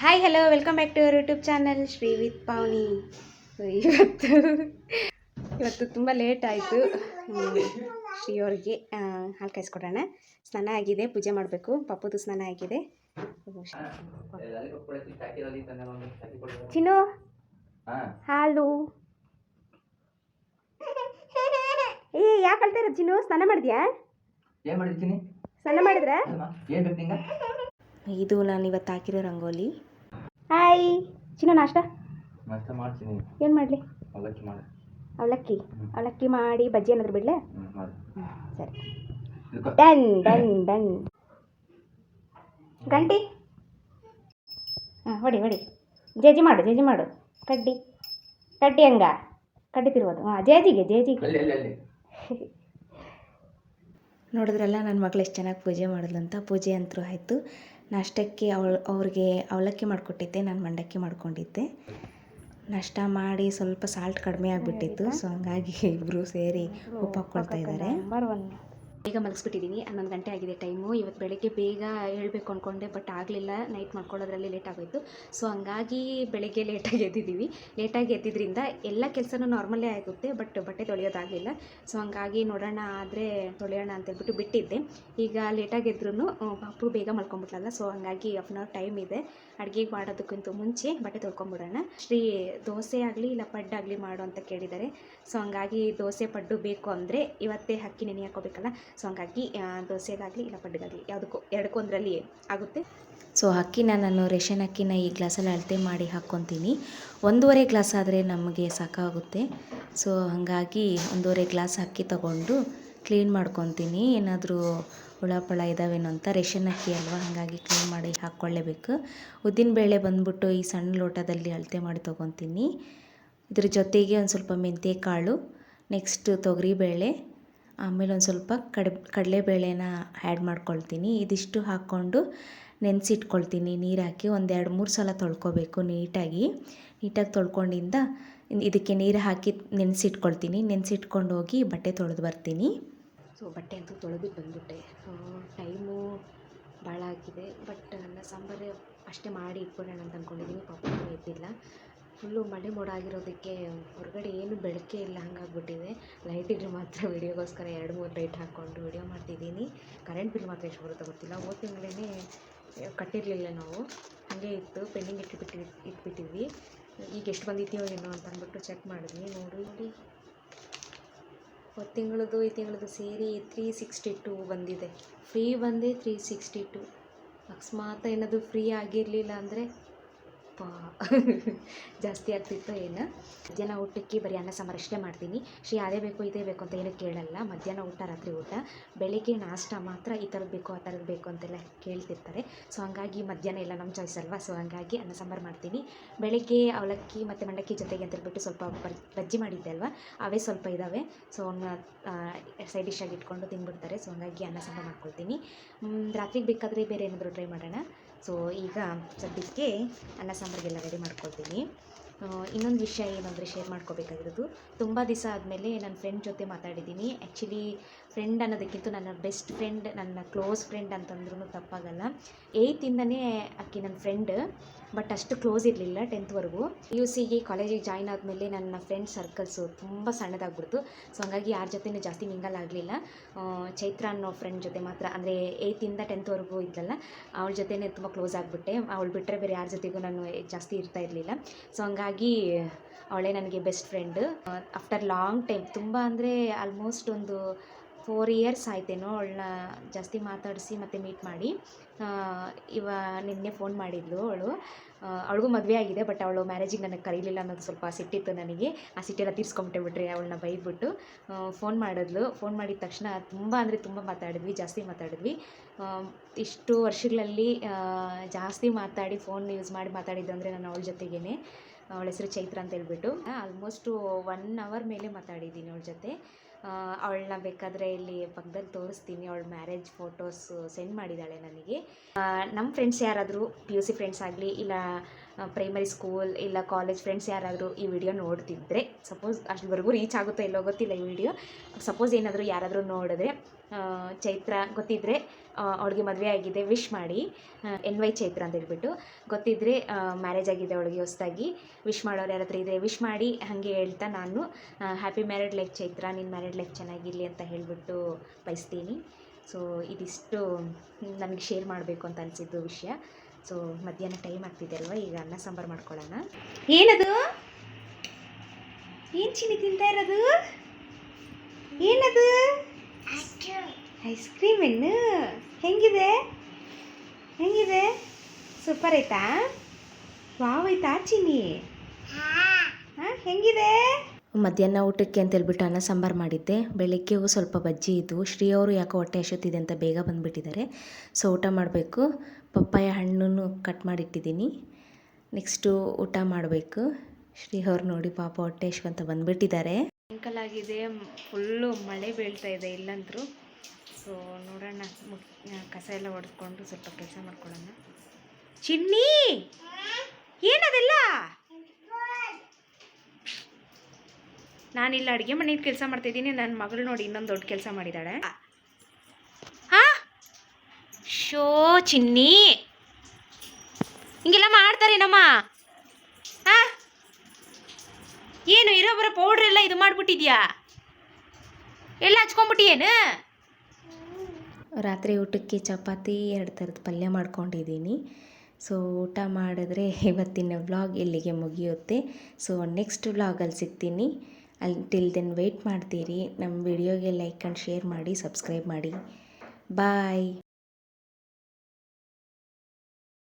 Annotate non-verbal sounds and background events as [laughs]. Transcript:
Hi hello welcome back to your YouTube channel Shri with Pavani ಇವತ್ತು ಇವತ್ತು ತುಂಬ late ಆಯಿತು. ಶ್ರೀ ಅವ್ರಿಗೆ ಹಾಲು ಕಾಯಿಸ್ಕೊಡೋಣ. ಸ್ನಾನ ಆಗಿದೆ ಪೂಜೆ ಮಾಡಬೇಕು. ಪಪ್ಪುದು ಸ್ನಾನ ಆಗಿದೆ. ಚಿನ್ನು ಹಾಲು. ಏ ಯಾಕೆ ಅಳ್ತಾ ಇರೋದು ಚಿನ್ನು? ಸ್ನಾನ ಮಾಡಿದ್ಯಾ? ಸ್ನಾನ ಮಾಡಿದ್ರಾ? ಇದು ನಾನು ಇವತ್ತು ಹಾಕಿರೋ ರಂಗೋಲಿ. ಹಾಯ್ ಚಿನ್ನ ನಾಷ್ಟ? ನಾಷ್ಟ ಮಾಡ್ತೀನಿ. ಏನು ಮಾಡಲಿ? ಅವಲಕ್ಕಿ ಮಾಡು. ಅವಲಕ್ಕಿ? ಅವಲಕ್ಕಿ ಮಾಡಿ ಬಜ್ಜಿ ಏನಾದ್ರು ಬಿಡ್ಲೆ? ಸರಿ. Done done done. ಗಂಟಿ? ಹಾಂ ಹೊಡಿ ಹೊಡಿ. ಜೇಜಿ ಮಾಡು ಜೇಜಿ ಮಾಡು. ಕಡ್ಡಿ. ಕಡ್ಡಿ ಹಂಗ? ಕಡ್ಡಿ ತಿರುವುದು. ಹಾಂ ಜೇಜಿಗೆ ಜೇಜಿಗೆ. ನೋಡಿದ್ರಲ್ಲ ನನ್ನ ಮಗಳು ಎಷ್ಟು ಚೆನ್ನಾಗಿ ಪೂಜೆ ಮಾಡಿದ್ಲು ಅಂತ? ಪೂಜೆ ಅಂತೂ ಆಯಿತು. ನಾಷ್ಟಕ್ಕೆ ಅವಳು ಅವ್ರಿಗೆ ಅವಲಕ್ಕಿ ಮಾಡಿಕೊಟ್ಟಿದ್ದೆ ನಾನು ಮಂಡಕ್ಕಿ ಮಾಡಿಕೊಂಡಿದ್ದೆ. ನಾಷ್ಟ ಮಾಡಿ ಸ್ವಲ್ಪ ಸಾಲ್ಟ್ ಕಡಿಮೆ ಆಗಿಬಿಟ್ಟಿತ್ತು ಸೊ ಹಂಗಾಗಿ ಇಬ್ಬರು ಸೇರಿ ಉಪ್ಪು ಹಾಕ್ಕೊಳ್ತಾ ಇದ್ದಾರೆ ಬೇಗ ಮಲಗಿಸ್ಬಿಟ್ಟಿದ್ದೀನಿ. ಹನ್ನೊಂದು ಗಂಟೆ ಆಗಿದೆ ಟೈಮು ಇವತ್ತು ಬೆಳಗ್ಗೆ ಬೇಗ ಹೇಳಬೇಕು ಅಂದ್ಕೊಂಡೆ ಬಟ್ ಆಗಲಿಲ್ಲ. ನೈಟ್ ಮಾಡ್ಕೊಳ್ಳೋದ್ರಲ್ಲಿ ಲೇಟ್ ಆಗೋಯಿತು. ಸೊ ಹಂಗಾಗಿ ಬೆಳಗ್ಗೆ ಲೇಟಾಗಿ ಎದ್ದಿದ್ದೀವಿ. ಲೇಟಾಗಿ ಎದ್ದಿದ್ರಿಂದ ಎಲ್ಲ ಕೆಲಸನೂ ನಾರ್ಮಲ್ಲೇ ಆಗುತ್ತೆ ಬಟ್ ಬಟ್ಟೆ ತೊಳೆಯೋದಾಗಲಿಲ್ಲ. ಸೊ ಹಂಗಾಗಿ ನೋಡೋಣ ಆದರೆ ತೊಳೆಯೋಣ ಅಂತೇಳ್ಬಿಟ್ಟು ಬಿಟ್ಟಿದ್ದೆ. ಈಗ ಲೇಟಾಗಿ ಎದ್ರೂ ಪಾಪು ಬೇಗ ಮಲ್ಕೊಂಬಿಟ್ಲಲ್ಲ ಸೊ ಹಂಗಾಗಿ ಹಾಫ್ ಟೈಮ್ ಇದೆ. ಅಡುಗೆ ಮಾಡೋದಕ್ಕಿಂತ ಮುಂಚೆ ಬಟ್ಟೆ ತೊಳ್ಕೊಂಬಿಡೋಣ. ಶ್ರೀ ದೋಸೆ ಆಗಲಿ ಇಲ್ಲ ಪಡ್ಡಾಗಲಿ ಮಾಡು ಅಂತ ಕೇಳಿದ್ದಾರೆ. ಸೊ ಹಂಗಾಗಿ ದೋಸೆ ಪಡ್ಡು ಬೇಕು ಅಂದರೆ ಇವತ್ತೇ ಅಕ್ಕಿ ನೆನೆ ಹಾಕೋಬೇಕಲ್ಲ. ಸೊ ಹಂಗಾಗಿ ದೋಸೆಗಾಗಲಿ ಇಲ್ಲ ಪಡ್ಡಿಗಾಗಲಿ, ಯಾವುದಕ್ಕೂ ಎರಡಕ್ಕೂ ಒಂದರಲ್ಲಿ ಆಗುತ್ತೆ. ಸೊ ಅಕ್ಕಿನ ನಾನು ರೇಷನ್ ಅಕ್ಕಿನ ಈ ಗ್ಲಾಸಲ್ಲಿ ಅಳತೆ ಮಾಡಿ ಹಾಕ್ಕೊತೀನಿ. ಒಂದೂವರೆ ಗ್ಲಾಸ್ ಆದರೆ ನಮಗೆ ಸಾಕಾಗುತ್ತೆ. ಸೊ ಹಾಗಾಗಿ ಒಂದೂವರೆ ಗ್ಲಾಸ್ ಅಕ್ಕಿ ತಗೊಂಡು ಕ್ಲೀನ್ ಮಾಡ್ಕೊತೀನಿ. ಏನಾದರೂ ಹುಳಪಳ ಇದ್ದಾವೇನೋ ಅಂತ ರೇಷನ್ ಅಕ್ಕಿ ಅಲ್ವಾ, ಹಾಗಾಗಿ ಕ್ಲೀನ್ ಮಾಡಿ ಹಾಕ್ಕೊಳ್ಳೇಬೇಕು. ಉದ್ದಿನಬೇಳೆ ಬಂದ್ಬಿಟ್ಟು ಈ ಸಣ್ಣ ಲೋಟದಲ್ಲಿ ಅಳತೆ ಮಾಡಿ ತೊಗೊತೀನಿ. ಇದ್ರ ಜೊತೆಗೆ ಒಂದು ಸ್ವಲ್ಪ ಮೆಂತ್ಯ ಕಾಳು, ನೆಕ್ಸ್ಟ್ ತೊಗರಿಬೇಳೆ ಆಮೇಲೆ ಒಂದು ಸ್ವಲ್ಪ ಕಡ್, ಕಡಲೆಬೇಳೆನ ಆ್ಯಡ್ ಮಾಡ್ಕೊಳ್ತೀನಿ. ಇದಿಷ್ಟು ಹಾಕ್ಕೊಂಡು ನೆನೆಸಿಟ್ಕೊಳ್ತೀನಿ. ನೀರು ಹಾಕಿ ಒಂದು ಮೂರು ಸಲ ತೊಳ್ಕೊಬೇಕು ನೀಟಾಗಿ. ನೀಟಾಗಿ ತೊಳ್ಕೊಂಡಿಂದ ಇದಕ್ಕೆ ನೀರು ಹಾಕಿ ನೆನೆಸಿಟ್ಕೊಳ್ತೀನಿ. ನೆನೆಸಿಟ್ಕೊಂಡು ಹೋಗಿ ಬಟ್ಟೆ ತೊಳೆದು ಬರ್ತೀನಿ. ಸೊ ಬಟ್ಟೆ ಅಂತೂ ತೊಳೆದು ಬಂದುಬಿಟ್ಟೆ. ಟೈಮು ಭಾಳ ಆಗಿದೆ. ಬಟ್ ನನ್ನ ಸಾಂಬಾರು ಅಷ್ಟೇ ಮಾಡಿ ಇಟ್ಕೊಳ್ಳೋಣ ಅಂತ ಅಂದ್ಕೊಂಡಿದ್ದೀನಿ ಪಾಪ ಎದ್ದಿಲ್ಲ ಫುಲ್ಲು ಮಳೆ ಮೋಡ ಆಗಿರೋದಕ್ಕೆ ಹೊರಗಡೆ ಏನು ಬೆಳಕೇ ಇಲ್ಲ, ಹಂಗಾಗ್ಬಿಟ್ಟಿದೆ. ಲೈಟ್ ಇದ್ರೆ ಮಾತ್ರ ವಿಡಿಯೋಗೋಸ್ಕರ ಎರಡು ಮೂರು ಲೈಟ್ ಹಾಕ್ಕೊಂಡು ವೀಡಿಯೋ ಮಾಡ್ತಿದ್ದೀನಿ. ಕರೆಂಟ್ ಬಿಲ್ ಮಾತ್ರ ಎಷ್ಟು ಬರುತ್ತೋ ಗೊತ್ತಿಲ್ಲ. ಹೋದ ತಿಂಗಳೇ ಕಟ್ಟಿರಲಿಲ್ಲ ನಾವು. ಹಾಗೆ ಇತ್ತು. ಪೆಂಡಿಂಗ್ ಇಟ್ಬಿಟ್ಟು, ಇಟ್ಬಿಟ್ಟಿದ್ವಿ. ಈಗ ಎಷ್ಟು ಬಂದಿದೆಯೋ ಏನೋ ಅಂತ ಅಂದ್ಬಿಟ್ಟು ಚೆಕ್ ಮಾಡಿದ್ವಿ. ನೋಡಿ ನೋಡಿ. ಹೋದ ತಿಂಗಳದು ಈ ತಿಂಗಳದು ಸೇರಿ ತ್ರೀ ಸಿಕ್ಸ್ಟಿ ಟೂ ಬಂದಿದೆ. ಫ್ರೀ ಬಂದೇ ತ್ರೀ ಸಿಕ್ಸ್ಟಿ ಟೂ ಅಕಸ್ಮಾತ್ ಏನಾದರೂ ಫ್ರೀ ಆಗಿರಲಿಲ್ಲ ಅಂದರೆ ಪಾ [laughs] ಜಾಸ್ತಿ ಆಗ್ತಿತ್ತು ಏನು. ಮಧ್ಯಾಹ್ನ ಊಟಕ್ಕೆ ಬರೀ ಅನ್ನ ಸಾಂಬಾರು ಅಷ್ಟೇ ಮಾಡ್ತೀನಿ. ಶ್ರೀ ಅದೇ ಬೇಕು ಇದೇ ಬೇಕು ಅಂತ ಏನೂ ಕೇಳಲ್ಲ. ಮಧ್ಯಾಹ್ನ ಊಟ, ರಾತ್ರಿ ಊಟ. ಬೆಳಗ್ಗೆ ನಾಷ್ಟ ಮಾತ್ರ ಈ ಥರದ್ದು ಬೇಕು ಆ ಥರದ್ದು ಬೇಕು ಅಂತೆಲ್ಲ ಕೇಳ್ತಿರ್ತಾರೆ. ಸೊ ಹಂಗಾಗಿ ಮಧ್ಯಾಹ್ನ ಎಲ್ಲ ನಮ್ಮ ಚಾಯ್ಸ್ ಅಲ್ವಾ? ಸೊ ಹಂಗಾಗಿ ಅನ್ನ ಸಾಂಬಾರು ಮಾಡ್ತೀನಿ. ಬೆಳಗ್ಗೆ ಅವಲಕ್ಕಿ ಮತ್ತು ಮಂಡಕ್ಕಿ ಜೊತೆಗೆ ಅಂತ ಹೇಳ್ಬಿಟ್ಟು ಸ್ವಲ್ಪ ಬಜ್ಜಿ ಮಾಡಿದ್ದೆ ಅಲ್ವಾ? ಅವೇ ಸ್ವಲ್ಪ ಇದ್ದಾವೆ ಸೊ ಅವನ್ನ ಸೈಡ್ ಡಿಶ್ ಆಗಿ ಇಟ್ಕೊಂಡು ತಿಂದ್ಬಿಡ್ತಾರೆ ಸೊ ಹಂಗಾಗಿ ಅನ್ನ ಸಾಂಬಾರು ಮಾಡ್ಕೊಳ್ತೀನಿ. ರಾತ್ರಿಗೆ ಬೇಕಾದರೆ ಬೇರೆ ಏನಾದರೂ ಟ್ರೈ ಮಾಡೋಣ? ಸೊ ಈಗ ಸದ್ಯಕ್ಕೆ ಅನ್ನ ಸಾಂಬಾರಿಗೆಲ್ಲ ರೆಡಿ ಮಾಡ್ಕೊಳ್ತೀನಿ. ಇನ್ನೊಂದು ವಿಷಯ ಏನಂದರೆ ಶೇರ್ ಮಾಡ್ಕೋಬೇಕಾಗಿರೋದು. ತುಂಬ ದಿವಸ ಆದಮೇಲೆ ನನ್ನ ಫ್ರೆಂಡ್ ಜೊತೆ ಮಾತಾಡಿದ್ದೀನಿ. ಆ್ಯಕ್ಚುಲಿ ಫ್ರೆಂಡ್ ಅನ್ನೋದಕ್ಕಿಂತ ನನ್ನ ಬೆಸ್ಟ್ ಫ್ರೆಂಡ್ ನನ್ನ ಕ್ಲೋಸ್ ಫ್ರೆಂಡ್ ಅಂತಂದ್ರೂ ತಪ್ಪಾಗಲ್ಲ. ಏಯ್ತಿಂದನೇ ಆಕೆ ನನ್ನ ಫ್ರೆಂಡ್ ಬಟ್ ಅಷ್ಟು ಕ್ಲೋಸ್ ಇರಲಿಲ್ಲ ಟೆಂತ್ವರೆಗೂ ಯು ಸಿಗೆ ಕಾಲೇಜಿಗೆ ಜಾಯ್ನ್ ಆದಮೇಲೆ ನನ್ನ ಫ್ರೆಂಡ್ ಸರ್ಕಲ್ಸು ತುಂಬ ಸಣ್ಣದಾಗ್ಬಿಡ್ತು. ಸೊ ಹಂಗಾಗಿ ಯಾರ ಜೊತೆನೂ ಜಾಸ್ತಿ ಮಿಂಗಲ್ ಆಗಲಿಲ್ಲ. ಚೈತ್ರ ಅನ್ನೋ ಫ್ರೆಂಡ್ ಜೊತೆ ಮಾತ್ರ, ಅಂದರೆ ಏಯ್ತಿಂದ ಟೆಂತ್ವರೆಗೂ ಇದ್ದಲ್ಲ ಅವಳ ಜೊತೆನೇ ತುಂಬ ಕ್ಲೋಸ್ ಆಗಿಬಿಟ್ಟೆ. ಅವಳು ಬಿಟ್ಟರೆ ಬೇರೆ ಯಾರ ಜೊತೆಗೂ ನಾನು ಜಾಸ್ತಿ ಇರ್ತಾ ಇರಲಿಲ್ಲ. ಸೊ ಹಂಗಾಗಿ ಅವಳೇ ನನಗೆ best friend after long time ತುಂಬ ಅಂದರೆ ಆಲ್ಮೋಸ್ಟ್ ಒಂದು ಫೋರ್ ಇಯರ್ಸ್ ಆಯ್ತೇನೋ ಅವಳನ್ನ ಜಾಸ್ತಿ ಮಾತಾಡಿಸಿ ಮತ್ತು ಮೀಟ್ ಮಾಡಿ. ಇವ ನಿನ್ನೆ ಫೋನ್ ಮಾಡಿದ್ಲು ಅವಳು. ಅವಳಿಗೂ ಮದುವೆ ಆಗಿದೆ ಬಟ್ ಅವಳು ಮ್ಯಾರೇಜಿಗೆ ನನಗೆ ಕರೀಲಿಲ್ಲ ಅನ್ನೋದು ಸ್ವಲ್ಪ ಸಿಟ್ಟಿತ್ತು ನನಗೆ. ಆ ಸಿಟ್ಟೆಲ್ಲ ತೀರ್ಸ್ಕೊಂಬಿಟ್ಟೆ ಬಿಟ್ರಿ ಅವಳನ್ನ ಬೈದ್ಬಿಟ್ಟು ಫೋನ್ ಮಾಡಿದ್ಲು. ಫೋನ್ ಮಾಡಿದ ತಕ್ಷಣ ತುಂಬ ಅಂದರೆ ತುಂಬ ಮಾತಾಡಿದ್ವಿ, ಜಾಸ್ತಿ ಮಾತಾಡಿದ್ವಿ. ಇಷ್ಟು ವರ್ಷಗಳಲ್ಲಿ ಜಾಸ್ತಿ ಮಾತಾಡಿ ಫೋನ್ ಯೂಸ್ ಮಾಡಿ ಮಾತಾಡಿದ್ದು ಅಂದರೆ ನಾನು ಅವಳ ಜೊತೆಗೇನೆ. ಅವಳ ಹೆಸರು ಚೈತ್ರ ಅಂತ ಹೇಳ್ಬಿಟ್ಟು. ಆಲ್ಮೋಸ್ಟು ಒನ್ ಅವರ್ ಮೇಲೆ ಮಾತಾಡಿದ್ದೀನಿ ಅವಳ ಜೊತೆ. ಅವಳನ್ನ ಬೇಕಾದರೆ ಇಲ್ಲಿ ಪಕ್ಕದಲ್ಲಿ ತೋರಿಸ್ತೀನಿ. ಅವಳ ಮ್ಯಾರೇಜ್ ಫೋಟೋಸ್ ಸೆಂಡ್ ಮಾಡಿದ್ದಾಳೆ ನನಗೆ. ನಮ್ಮ ಫ್ರೆಂಡ್ಸ್ ಯಾರಾದರೂ ಪಿ ಯು ಸಿ ಫ್ರೆಂಡ್ಸ್ ಆಗಲಿ, ಇಲ್ಲ ಪ್ರೈಮರಿ ಸ್ಕೂಲ್ ಇಲ್ಲ ಕಾಲೇಜ್ ಫ್ರೆಂಡ್ಸ್ ಯಾರಾದರೂ ಈ ವಿಡಿಯೋ ನೋಡ್ತಿದ್ರೆ ಸಪೋಸ್ ಅಷ್ಟವರೆಗೂ ರೀಚ್ ಆಗುತ್ತೋ ಇಲ್ಲೋ ಗೊತ್ತಿಲ್ಲ ಈ ವಿಡಿಯೋ ಸಪೋಸ್ ಏನಾದರೂ ಯಾರಾದರೂ ನೋಡಿದ್ರೆ ಚೈತ್ರ ಗೊತ್ತಿದ್ದರೆ ಅವಳಿಗೆ ಮದುವೆ ಆಗಿದೆ ವಿಶ್ ಮಾಡಿ ಎನ್ ವೈ ಚೈತ್ರ ಅಂತ ಹೇಳ್ಬಿಟ್ಟು ಗೊತ್ತಿದ್ದರೆ ಮ್ಯಾರೇಜ್ ಆಗಿದೆ ಅವಳಿಗೆ ಹೊಸದಾಗಿ ವಿಶ್ ಮಾಡೋರು ಯಾರಾದ್ರೂ ಇದ್ದರೆ ವಿಶ್ ಮಾಡಿ, ಹಾಗೆ ಹೇಳ್ತಾ ನಾನು ಹ್ಯಾಪಿ ಮ್ಯಾರೇಡ್ ಲೈಫ್ ಚೈತ್ರ ನಿನ್ನ ಮ್ಯಾರೇಡ್ ಲೈಫ್ ಚೆನ್ನಾಗಿರಲಿ ಅಂತ ಹೇಳಿಬಿಟ್ಟು ಬಯಸ್ತೀನಿ. ಸೊ ಇದಿಷ್ಟು ನನಗೆ ಶೇರ್ ಮಾಡಬೇಕು ಅಂತ ಅನಿಸಿದ್ದು ವಿಷಯ. ಸೊ ಮಧ್ಯಾಹ್ನ ಟೈಮ್ ಆಗ್ತಿದೆ ಅಲ್ವಾ ಈಗ ಅನ್ನ ಸಾಂಬಾರು ಮಾಡ್ಕೊಳ್ಳೋಣ. ಏನದು? ಏನು ಚಿನ್ನಿ ತಿಂತಾ ಇರೋದು? ಏನದು? ಐಸ್ ಕ್ರೀಮ್ ಏನು? ಹೆಂಗಿದೆ? ಹೆಂಗಿದೆ? ಸೂಪರ್ ಐತಾ ವಾವ್ ಐತಾ ಚಿನ್ನಿ? ಹಾಂ ಹೆಂಗಿದೆ? ಮಧ್ಯಾಹ್ನ ಊಟಕ್ಕೆ ಅಂತ ಹೇಳ್ಬಿಟ್ಟು ಅನ್ನ ಸಾಂಬಾರು ಮಾಡಿದ್ದೆ. ಬೆಳಿಗ್ಗೆ ಸ್ವಲ್ಪ ಬಜ್ಜಿ ಇದ್ವು. ಶ್ರೀ ಅವರು ಯಾಕೋ ಹೊಟ್ಟೆ ಹಸುತ್ತಿದೆ ಅಂತ ಬೇಗ ಬಂದುಬಿಟ್ಟಿದ್ದಾರೆ. ಸೊ, ಊಟ ಮಾಡಬೇಕು. ಪಪ್ಪಾಯ ಹಣ್ಣನ್ನು ಕಟ್ ಮಾಡಿಟ್ಟಿದ್ದೀನಿ. ನೆಕ್ಸ್ಟು ಊಟ ಮಾಡಬೇಕು. ಶ್ರೀ ಅವ್ರು ನೋಡಿ ಪಾಪ ಹೊಟ್ಟೆ ಅಂತ ಬಂದುಬಿಟ್ಟಿದ್ದಾರೆ. ಸಾಯಂಕಾಲ ಆಗಿದೆ. ಫುಲ್ಲು ಮಳೆ ಬೀಳ್ತಾ ಇದೆ ಇಲ್ಲಂತರೂ ಸೊ ನೋಡೋಣ. ಕಸ ಎಲ್ಲ ಹೊಡೆದ್ಕೊಂಡು ಸ್ವಲ್ಪ ಕೆಲಸ ಮಾಡ್ಕೊಳ್ಳೋಣ. ಚಿನ್ನಿ! ಏನದೆಲ್ಲ ನಾನಿಲ್ಲ ಅಡುಗೆ ಮನೆ ಕೆಲಸ ಮಾಡ್ತಿದ್ದೀನಿ ನನ್ನ ಮಗಳು ನೋಡಿ ಇನ್ನೊಂದು ದೊಡ್ಡ ಕೆಲಸ ಮಾಡಿದ್ದಾಳೆ ಹಾ. ಶೋ ಚಿನ್ನಿ. ಹಿಂಗೆಲ್ಲ ಮಾಡ್ತಾರೇನಮ್ಮ ಹಾ? ಏನು ಇರೋ ಬರೋ ಪೌಡ್ರ್ ಎಲ್ಲ ಇದು ಮಾಡಿಬಿಟ್ಟಿದ್ಯಾ? ಎಲ್ಲ ಹಚ್ಕೊಂಬಿಟ್ಟಿಯೇನು ರಾತ್ರಿ ಊಟಕ್ಕೆ ಚಪಾತಿ ಎರಡು ಥರದ ಪಲ್ಯ ಮಾಡ್ಕೊಂಡಿದ್ದೀನಿ. ಸೊ ಊಟ ಮಾಡಿದ್ರೆ ಇವತ್ತಿನ ವ್ಲಾಗ್ ಇಲ್ಲಿಗೆ ಮುಗಿಯುತ್ತೆ. ಸೊ ನೆಕ್ಸ್ಟ್ ವ್ಲಾಗಲ್ಲಿ ಸಿಗ್ತೀನಿ. ಅಲ್ಲಿ ಟಿಲ್ ದೆನ್ ವೆಯ್ಟ್ ಮಾಡ್ತೀರಿ. ನಮ್ಮ ವಿಡಿಯೋಗೆ ಲೈಕ್ ಆ್ಯಂಡ್ ಶೇರ್ ಮಾಡಿ ಸಬ್ಸ್ಕ್ರೈಬ್ ಮಾಡಿ. ಬಾಯ್